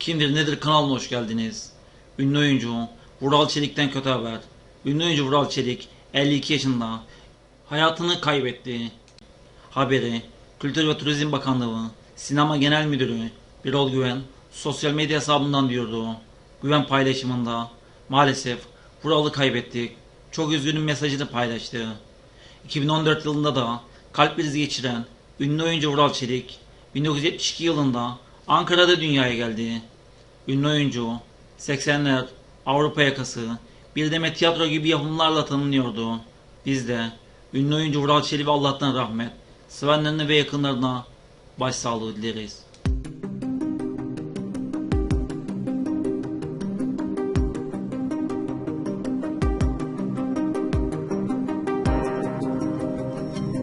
Kimdir nedir kanalına hoş geldiniz. Ünlü oyuncu Vural Çelik'ten kötü haber. Ünlü oyuncu Vural Çelik 52 yaşında hayatını kaybetti. Haberi Kültür ve Turizm Bakanlığı Sinema Genel Müdürü Birol Güven sosyal medya hesabından diyordu. Güven paylaşımında maalesef Vural'ı kaybettik. Çok üzgünüm mesajını paylaştı. 2014 yılında da kalp krizi geçiren ünlü oyuncu Vural Çelik 1972 yılında Ankara'da dünyaya geldi. Ünlü oyuncu 80'ler Avrupa yakası bir demet tiyatro gibi yapımlarla tanınıyordu. Biz de ünlü oyuncu Vural Çelik'e Allah'tan rahmet, sevenlerine ve yakınlarına başsağlığı dileriz.